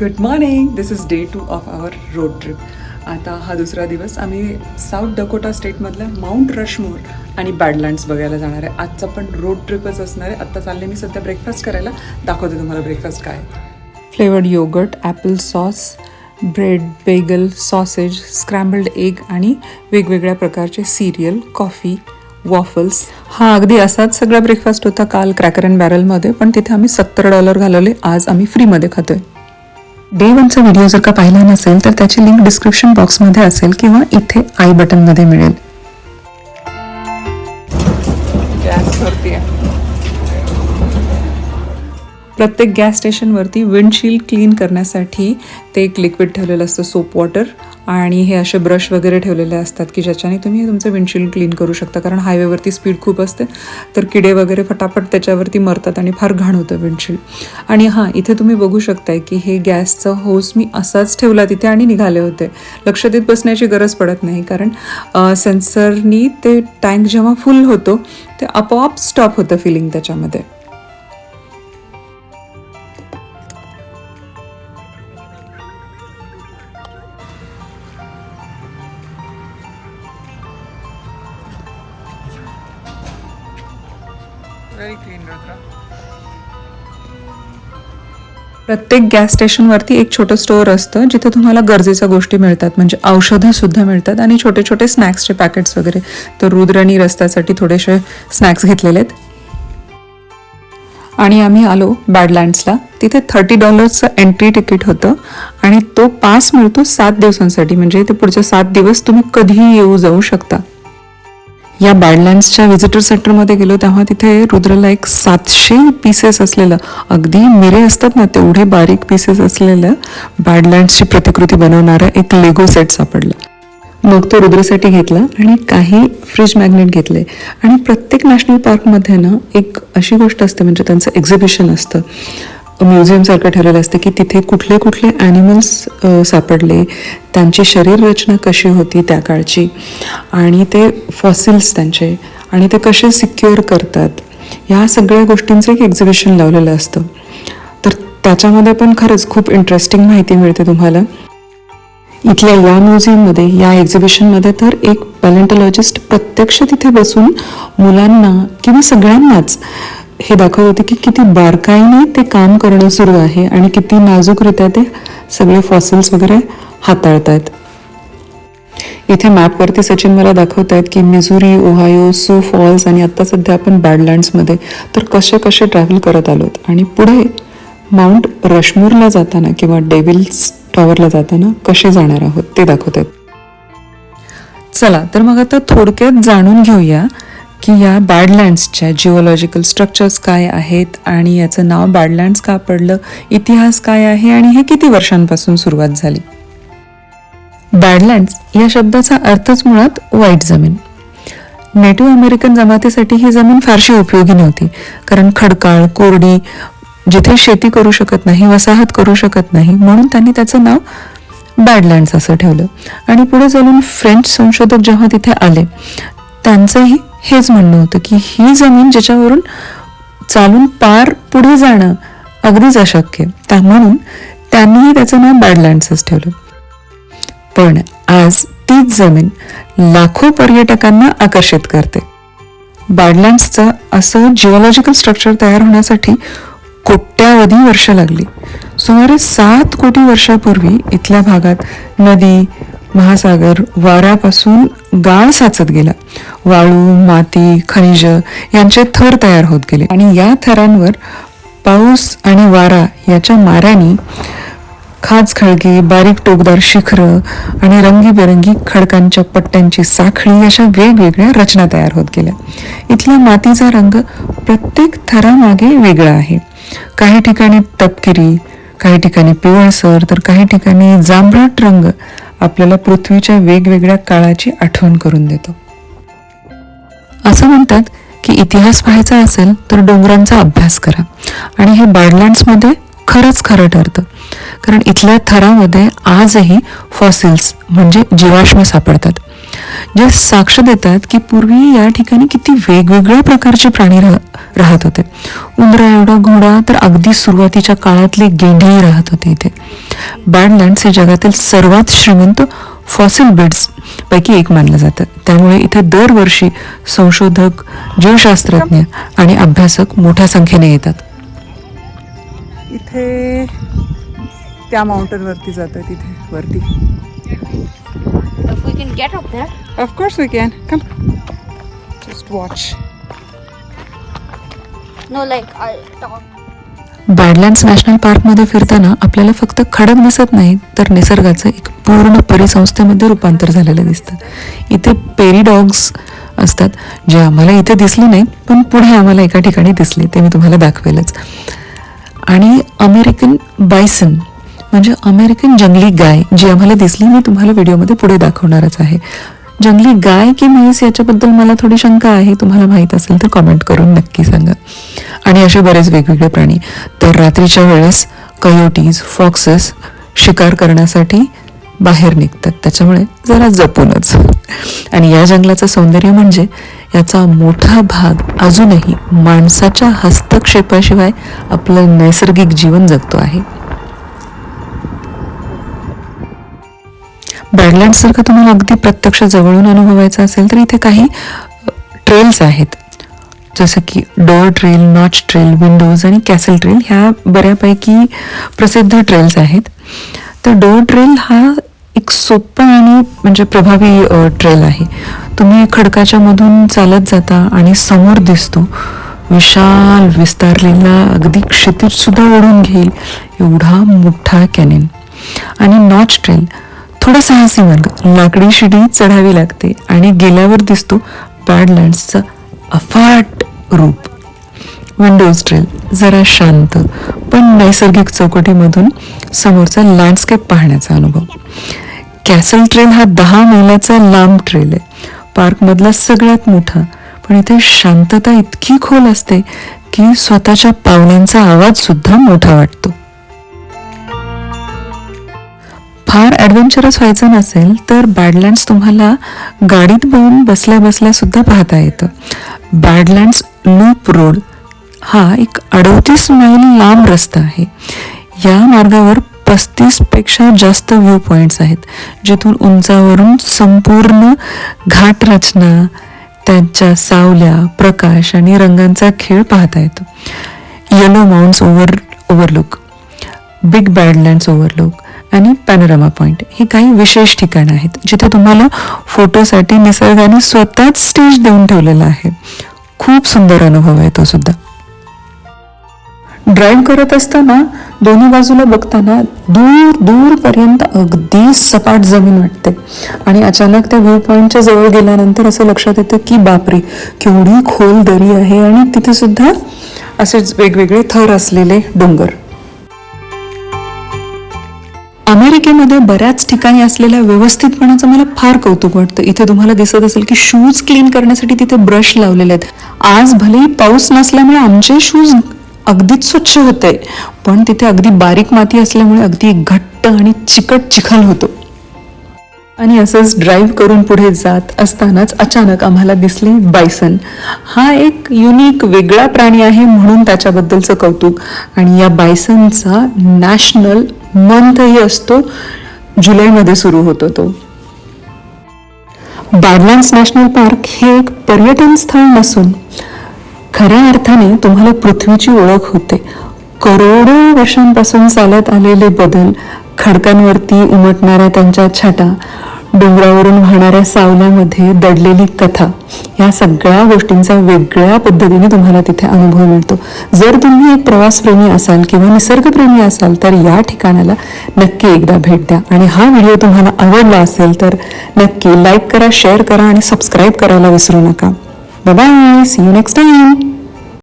Good morning this is day two of our road trip आता हा दुसरा दिवस आम्ही साऊथ डकोटा स्टेटमधल्या माउंट रशमोर आणि बॅडलँड्स बघायला जाणार आहे. आजचा पण रोड ट्रिपच असणार आहे. आत्ता चालले मी सध्या ब्रेकफास्ट करायला. दाखवते तुम्हाला ब्रेकफास्ट काय flavoured yogurt apple sauce bread bagel sausage scrambled egg आणि वेगवेगळ्या प्रकारचे सिरियल कॉफी वॉफल्स हा अगदी असाच सगळा ब्रेकफास्ट होता काल क्रॅकर अँड बॅरलमध्ये पण तिथे आम्ही सत्तर डॉलर घालवले. आज आम्ही फ्रीमध्ये खातोय. डे वनचा व्हिडिओ जर का पाहिला नसेल तर त्याची लिंक डिस्क्रिप्शन बॉक्समध्ये असेल किंवा इथे आय बटनमध्ये मिळेल. प्रत्येक गॅस स्टेशनवरती विंडशील्ड क्लीन करण्यासाठी ते एक लिक्विड ठेवलेलं असतं सोप वॉटर आणि हे असे ब्रश वगैरे ठेवलेले असतात की ज्याच्याने तुम्ही तुमचं विंडशील्ड क्लीन करू शकता. कारण हायवेवरती स्पीड खूप असते तर किडे वगैरे फटाफट त्याच्यावरती मरतात आणि फार घाण होतं विंडशील्ड. आणि हां इथे तुम्ही बघू शकताय की हे गॅसचा होस मी असाच ठेवला तिथे आणि निघाले होते. लक्ष देत बसण्याची गरज पडत नाही कारण सेन्सरनी ते टँक जेव्हा फुल होतो ते आपोआप स्टॉप होतं फिलिंग त्याच्यामध्ये. प्रत्येक गॅस स्टेशनवरती एक छोटं स्टोअर असतं जिथे तुम्हाला गरजेच्या गोष्टी मिळतात. म्हणजे औषधंसुद्धा मिळतात आणि छोटे छोटे स्नॅक्सचे पॅकेट्स वगैरे. तर रुद्रानी रस्त्यासाठी थोडेसे स्नॅक्स घेतलेले आहेत. आणि आम्ही आलो बॅडलँड्सला तिथे थर्टी डॉलर्सचं एंट्री तिकीट होतं. आणि तो पास मिळतो सात दिवसांसाठी. म्हणजे ते पुढचे सात दिवस तुम्ही कधीही येऊ जाऊ शकता. या बॅडलँड्सच्या व्हिजिटर सेंटरमध्ये गेलो तेव्हा तिथे रुद्रला एक सातशे पीसेस असलेलं अगदी मिरे असतात ना तेवढे बारीक पीसेस असलेलं बॅडलँड्सची प्रतिकृती बनवणारा एक लेगो सेट सापडला. मग तो रुद्रसाठी घेतला आणि काही फ्रीज मॅग्नेट घेतले. आणि प्रत्येक नॅशनल पार्कमध्ये ना एक अशी गोष्ट असते म्हणजे त्यांचं एक्झिबिशन असतं. म्युझियम सारखं ठरलेलं असतं की तिथे कुठले कुठले ॲनिमल्स सापडले त्यांची शरीर रचना कशी होती त्या काळची आणि ते फॉसिल्स त्यांचे आणि ते कसे सिक्युअर करतात ह्या सगळ्या गोष्टींचं एक एक्झिबिशन लावलेलं असतं. तर त्याच्यामध्ये पण खरंच खूप इंटरेस्टिंग माहिती मिळते तुम्हाला. इथल्या या म्युझियममध्ये या एक्झिबिशनमध्ये तर एक पॅलेंटॉलॉजिस्ट प्रत्यक्ष तिथे बसून मुलांना किंवा सगळ्यांनाच हे दाखवत होते की किती बारकाईने ते काम करणं सुरू आहे आणि किती नाजूकरित्या ते सगळे फॉसिल्स वगैरे हाताळतायत. इथे मॅपवरती सचिन मला दाखवत आहेत की मिझुरी ओहायो सो फॉल्स आणि आता सध्या आपण बॅडलँड्समध्ये तर कसे कसे ट्रॅव्हल करत आलोत? आणि पुढे माउंट रश्मूरला जाताना किंवा डेव्हिल्स टॉवरला जाताना कसे जाणार आहोत ते दाखवत आहेत चला तर मग आता थोडक्यात जाणून घेऊया की या बॅडलँड्सच्या जिओलॉजिकल स्ट्रक्चर्स काय आहेत आणि याचं नाव बॅडलँड्स का पडलं? इतिहास काय आहे आणि हे किती वर्षांपासून सुरुवात झाली? बॅडलँड्स या शब्दाचा अर्थच मुळात वाईट जमीन. नेटिव्ह अमेरिकन जमातीसाठी ही जमीन फारशी उपयोगी नव्हती कारण खडकाळ कोरडी जिथे शेती करू शकत नाही वसाहत करू शकत नाही म्हणून त्यांनी त्याचं नाव बॅडलँड्स असं ठेवलं. आणि पुढे चालून फ्रेंच संशोधक जेव्हा तिथे आले त्यांचंही हेच म्हणणं होतं की ही जमीन ज्याच्यावरून चालून पार पुढे जाणं अगदीच अशक्य. त्या म्हणून त्यांनीही त्याचं नाव बॅडलँड्सच ठेवलं. पण आज तीच जमीन लाखो पर्यटकांना आकर्षित करते. बॅडलँड्सचं असं जिओलॉजिकल स्ट्रक्चर तयार होण्यासाठी कोट्यावधी वर्ष लागली. सुमारे सात कोटी वर्षापूर्वी इथल्या भागात नदी महासागर वाऱ्यापासून गाळ साचत गेला. वाळू माती खनिज यांचे थर तयार होत गेले. आणि या थरांवर पाऊस आणि वारा याच्या माऱ्याने खाज खळगे बारीक टोकदार शिखरं आणि रंगीबेरंगी खडकांच्या पट्ट्यांची साखळी अशा वेगवेगळ्या रचना तयार होत गेल्या. इथल्या मातीचा रंग प्रत्येक थरामागे वेगळा आहे. काही ठिकाणी तपकिरी काही ठिकाणी पिवळसर तर काही ठिकाणी जांभळट रंग आपल्याला पृथ्वीच्या वेगवेगळ्या काळाची आठवण करून देतो. असं म्हणतात की इतिहास पाहायचा असेल तर डोंगरांचा अभ्यास करा. आणि हे बॅडलँड्समध्ये खरंच खरं ठरतं. कारण इथल्या थरामध्ये आजही फॉसिल्स म्हणजे जीवाश्म सापडतात. जे साक्ष देतात की पूर्वी या ठिकाणी किती वेगवेगळ्या प्रकारचे प्राणी राह राहत होते. उंदरा एवढा घोडा तर अगदी सुरुवातीच्या काळातले गेंढेही राहत होते इथे. बॅडलँड्स हे जगातील सर्वात श्रीमंत फॉसिल बिड्स पैकी एक मानलं जातं. त्यामुळे इथे दरवर्षी संशोधक जीवशास्त्रज्ञ आणि अभ्यासक मोठ्या संख्येने येतात. इथे त्या माउंटेन वरती जातात इथे वरती. If we can get up there. Of course we can come just watch No, like I talk. Badlands national पार्कमध्ये फिरताना आपल्याला फक्त खडक दिसत नाही तर निसर्गाचं एक पूर्ण परिसंस्थेमध्ये रूपांतर झालेलं दिसतं. इथे पेरी डॉग्स असतात जे आम्हाला इथे दिसले नाही पण पुढे आम्हाला एका ठिकाणी दिसले ते मी तुम्हाला दाखवेलच. आणि अमेरिकन बायसन म्हणजे अमेरिकन जंगली गाय जी आम्हाला दिसली मी तुम्हाला व्हिडिओमध्ये पुढे दाखवणारच आहे. जंगली गाय की म्हैस याच्याबद्दल मला थोडी शंका आहे तुम्हाला माहीत असेल तर कमेंट करून नक्की सांगा. आणि असे बरेच वेगवेगळे प्राणी. तर रात्रीच्या वेळेस कयोटीज फॉक्सेस शिकार करण्यासाठी बाहेर निघतात. त्याच्यामुळे जरा जपूनच. आणि या जंगलाचं सौंदर्य म्हणजे याचा मोठा भाग अजूनही माणसाच्या हस्तक्षेपाशिवाय आपलं नैसर्गिक जीवन जगतो आहे. बॅडलँडसारखं तुम्हाला अगदी प्रत्यक्ष जवळून अनुभवायचं असेल तर इथे काही ट्रेल्स आहेत. जसं की door trail notch trail windows आणि कॅसल ट्रेल ह्या बऱ्यापैकी प्रसिद्ध ट्रेल्स आहेत. तर डोअर ट्रेल हा एक सोपा आणि म्हणजे प्रभावी ट्रेल आहे. तुम्ही खडकाच्या मधून चालत जाता आणि समोर दिसतो. विशाल विस्तारलेला अगदी क्षितिजसुद्धा ओढून घेईल एवढा मोठा कॅनेन आणि नॉच ट्रेल थोडा साहसी मार्ग लाकडी शिडी चढावी लागते आणि गेल्यावर दिसतो बॅडलँड्सचं अफाट रूप. विंडोज ट्रेल जरा शांत पण नैसर्गिक चौकटीमधून समोरचा लँडस्केप पाहण्याचा अनुभव. कॅसल ट्रेल हा दहा मैलाचा लांब ट्रेल आहे. पार्कमधला सगळ्यात मोठा पण इथे शांतता इतकी खोल असते की स्वतःच्या पावलांचा आवाज सुद्धा मोठा वाटतो. फार ॲडव्हेंचरस व्हायचं नसेल तर बॅडलँड्स तुम्हाला गाडीत बघून बसल्या बसल्या सुद्धा पाहता येतं. बॅडलँड्स लूप रोड हा एक अडवतीस मैल लांब रस्ता आहे. या मार्गावर पस्तीसपेक्षा जास्त व्ह्यू पॉईंट्स आहेत जिथून उंचावरून संपूर्ण घाट रचना त्यांच्या सावल्या प्रकाश आणि रंगांचा खेळ पाहता येतो. Yellow mounds over overlook big badlands overlook आणि पॅनोरामा पॉईंट हे काही विशेष ठिकाणं आहेत जिथे तुम्हाला फोटोसाठी निसर्गाने स्वतःच स्टेज देऊन ठेवलेला आहे. खूप सुंदर अनुभव आहे तो सुद्धा. ड्राईव्ह करत असताना दोन्ही बाजूला बघताना दूर दूरपर्यंत अगदी सपाट जमीन वाटते. आणि अचानक त्या व्ह्यू पॉईंटच्या जवळ गेल्यानंतर असं लक्षात येतं की बापरे केवढी खोल दरी आहे आणि तिथे सुद्धा असेच वेगवेगळे थर असलेले डोंगर. अमेरिकेमध्ये बऱ्याच ठिकाणी असलेल्या व्यवस्थितपणाचं मला फार कौतुक वाटतं. इथे तुम्हाला दिसत असेल की शूज क्लीन करण्यासाठी तिथे ब्रश लावलेले आहेत. आज भलेही पाऊस नसल्यामुळे आमचे शूज अगदीच स्वच्छ होते. पण तिथे अगदी बारीक माती असल्यामुळे अगदी घट्ट आणि चिकट चिखल होतो. आणि असंच ड्राईव्ह करून पुढे जात असतानाच अचानक आम्हाला दिसले बायसन हा एक युनिक वेगळा प्राणी आहे म्हणून त्याच्याबद्दलचं कौतुक. आणि या बायसनचा नॅशनल मंथही असतो. जुलैमध्ये सुरू होतो तो. बॅडलँड्स नॅशनल पार्क हे एक पर्यटन स्थळ नसून खऱ्या अर्थाने तुम्हाला पृथ्वीची ओळख होते. करोडो वर्षांपासून चालत आलेले बदल खडकांवरती उमटणाऱ्या त्यांच्या छटा डोंगरावरून वाहणाऱ्या सावल्यामध्ये दडलेली कथा. या सगळ्या गोष्टींचा वेगळ्या पद्धतीने तुम्हाला तिथे अनुभव मिळतो. जर तुम्ही एक प्रवासप्रेमी असाल किंवा निसर्गप्रेमी असाल तर या ठिकाणाला नक्की एकदा भेट द्या. आणि हा व्हिडिओ तुम्हाला आवडला असेल तर नक्की लाईक करा शेअर करा आणि सबस्क्राईब करायला विसरू नका. Bye see you next time